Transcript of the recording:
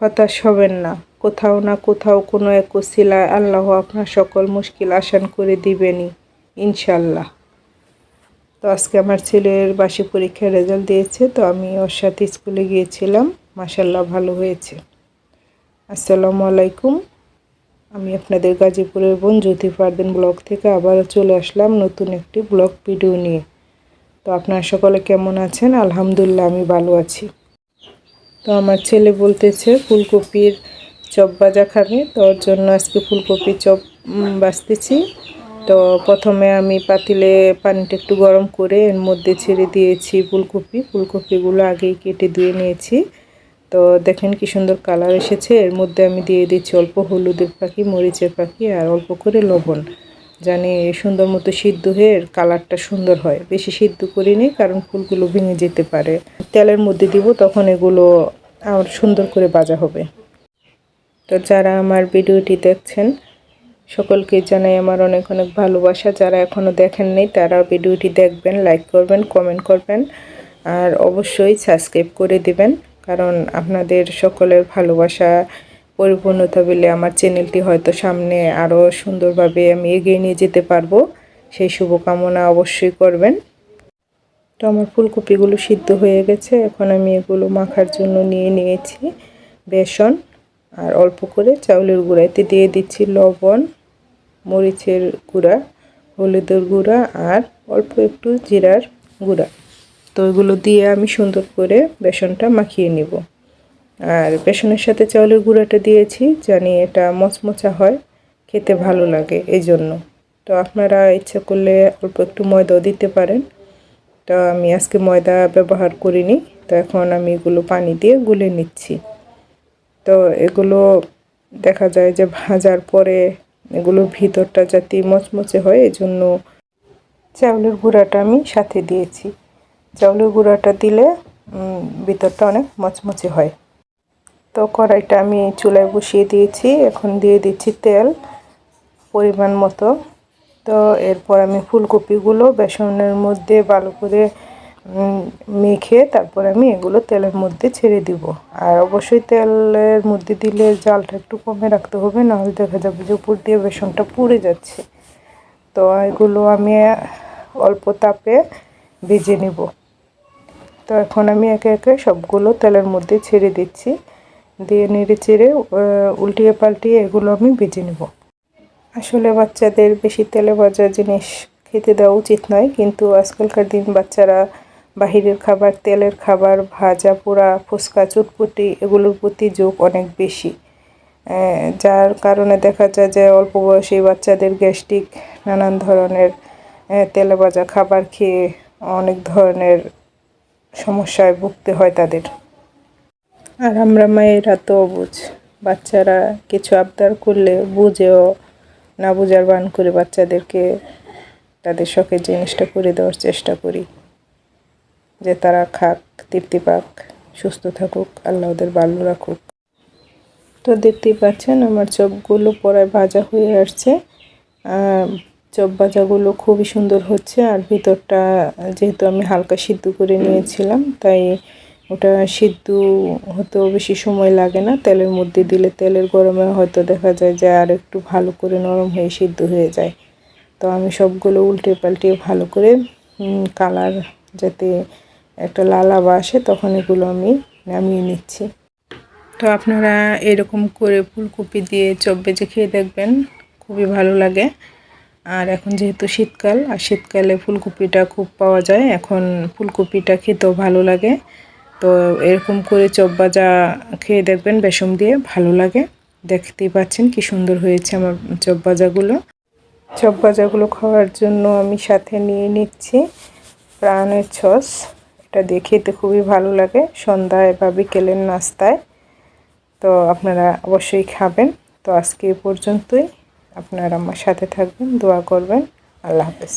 হতাশ হবেন না। কোথাও না কোথাও কোনো এক ওসিলায় আল্লাহ আপনার সকল মুশকিল আসান করে দিবেনই, ইনশাল্লাহ। তো আজকে আমার ছেলের বাসি পরীক্ষার রেজাল্ট দিয়েছে, তো আমি ওর সাথে স্কুলে গিয়েছিলাম। মাসাল্লাহ ভালো হয়েছে। আসসালামু আলাইকুম। আমি আপনাদের গাজীপুরের বোন জ্যোতি ফারদিন ব্লগ থেকে আবারও চলে আসলাম নতুন একটি ব্লগ ভিডিও নিয়ে। তো আপনারা সকলে কেমন আছেন? আলহামদুলিল্লাহ, আমি ভালো আছি। তো আমার ছেলে বলতেছে ফুলকপির চপ ভাজা খাবে। তো ওর জন্য আজকে ফুলকপির চপ বাছতেছি তো প্রথমে আমি পাতিলে পানিটা একটু গরম করে এর মধ্যে ছেড়ে দিয়েছি ফুলকপি। ফুলকপিগুলো আগেই কেটে ধুয়ে নিয়েছি। তো দেখেন কি সুন্দর কালার এসেছে। এর মধ্যে আমি দিয়ে দিচ্ছি অল্প হলুদের পাখি, মরিচের পাখি আর অল্প করে লবণ। জানি সুন্দর মতো সিদ্ধ হয়ে কালারটা সুন্দর হয়। বেশি সিদ্ধ করিনি কারণ ফুলগুলো ভেঙে যেতে পারে। তেলের মধ্যে দিব, তখন এগুলো আর সুন্দর করে ভাজা হবে। তো যারা আমার ভিডিওটি দেখছেন, সকলকে জানাই আমার অনেক অনেক ভালোবাসা। যারা এখনও দেখেননি তারা ভিডিওটি দেখবেন লাইক করবেন কমেন্ট করবেন। আর অবশ্যই সাবস্ক্রাইব করে দিবেন, কারণ আপনাদের সকলের ভালোবাসা পরিপূর্ণতা পেলে আমার চ্যানেলটি হয়তো সামনে আরও সুন্দরভাবে আমি এগিয়ে নিয়ে যেতে পারব। সেই শুভকামনা অবশ্যই করবেন। তো আমার ফুলকপিগুলো সিদ্ধ হয়ে গেছে। এখন আমি এগুলো মাখার জন্য নিয়ে নিয়েছি বেসন আর অল্প করে চাউলের গুঁড়াইতে দিয়ে দিচ্ছি লবণ, মরিচের গুঁড়া, হলুদের গুঁড়া আর অল্প একটু জিরার গুঁড়া। তো এগুলো দিয়ে আমি সুন্দর করে বেসনটা মাখিয়ে নিব। আর বেসনের সাথে চাউলের গুঁড়াটা দিয়েছি, জানি এটা মচমচা হয়, খেতে ভালো লাগে এই জন্য তো আপনারা ইচ্ছা করলে অল্প একটু ময়দাও দিতে পারেন। তো আমি আজকে ময়দা ব্যবহার করিনি, তো এখন আমি এগুলো পানি দিয়ে গুলে নিচ্ছি। তো এগুলো দেখা যায় যে ভাজার পরে এগুলোর ভিতরটা যাতে মচমচে হয় এই জন্য চাউলের গুঁড়াটা আমি সাথে দিয়েছি। চাউলের গুঁড়াটা দিলে ভিতরটা অনেক মচমচে হয়। তো কড়াইটা আমি চুলায় বসিয়ে দিয়েছি। এখন দিয়ে দিচ্ছি তেল পরিমাণ মতো। তো এরপর আমি ফুলকপিগুলো বেসনের মধ্যে ভালো করে মেখে তারপর আমি এগুলো তেলের মধ্যে ছেড়ে দিব। আর অবশ্যই তেলের মধ্যে দিলে জালটা একটু কমে রাখতে হবে, নাহলে দেখা যাবে যে উপর দিয়ে বেসনটা পুড়ে যাচ্ছে। তো এগুলো আমি অল্প তাপে ভেজে নেব। তো এখন আমি একে একে সবগুলো তেলের মধ্যে ছেড়ে দিচ্ছি। দিয়ে নেড়ে চেড়ে উল্টিয়ে পাল্টিয়ে এগুলো আমি ভেজে নেব। আসলে বাচ্চাদের বেশি তেলে ভাজা জিনিস খেতে দেওয়া উচিত নয়, কিন্তু আজকালকার দিন বাচ্চারা বাহিরের খাবার, তেলের খাবার, ভাজা, পোড়া, ফুচকা, চুটপুটি এগুলোর প্রতি যোগ অনেক বেশি। যার কারণে দেখা যায় যে অল্প বয়সী বাচ্চাদের গ্যাস্ট্রিক নানান ধরনের তেলে ভাজা খাবার খেয়ে অনেক ধরনের সমস্যায় ভুগতে হয় তাদের। আর আমরা মায়েরা তো বুঝ বাচ্চারা কিছু আবদার করলে বুঝেও না বুঝার বান করে বাচ্চাদেরকে তাদের শখের জিনিসটা করে দেওয়ার চেষ্টা করি। যে তারা খাক, তৃপ্তি পাক, সুস্থ থাকুক আল্লাহ ওদের ভালো রাখুক। তো দেখতেই পাচ্ছেন আমার চপগুলো পরায় ভাজা হয়ে আসছে। চপ ভাজাগুলো খুবই সুন্দর হচ্ছে আর ভিতরটা যেহেতু আমি হালকা সিদ্ধ করে নিয়েছিলাম, তাই ওটা সিদ্ধ হতেও বেশি সময় লাগে না, তেলের মধ্যে দিলে তেলের গরমে হয়তো দেখা যায় যে আর একটু ভালো করে নরম হয়ে সিদ্ধ হয়ে যায়। তো আমি সবগুলো উল্টে পাল্টে ভালো করে কালার যাতে একটা লালাবা আসে তখন এগুলো আমি নামিয়ে নিচ্ছি। তো আপনারা এরকম করে ফুলকপি দিয়ে চপ বেজে খেয়ে দেখবেন, খুবই ভালো লাগে। আর এখন যেহেতু শীতকাল, আর শীতকালে ফুলকপিটা খুব পাওয়া যায়, এখন ফুলকপিটা খেতেও ভালো লাগে। তো এরকম করে চপ ভাজা খেয়ে দেখবেন বেসম দিয়ে ভালো লাগে। দেখতেই পাচ্ছেন কি সুন্দর হয়েছে আমার চপ ভাজাগুলো। চপ ভাজাগুলো খাওয়ার জন্য আমি সাথে নিয়ে নিচ্ছি প্রাণের ছস। এটা দিয়ে খেতে খুবই ভালো লাগে সন্ধ্যায় বা বিকেলের নাস্তায়। তো আপনারা অবশ্যই খাবেন। তো আজকে এ পর্যন্তই। আপনারা আমার সাথে থাকবেন, দোয়া করবেন। আল্লাহ হাফেজ।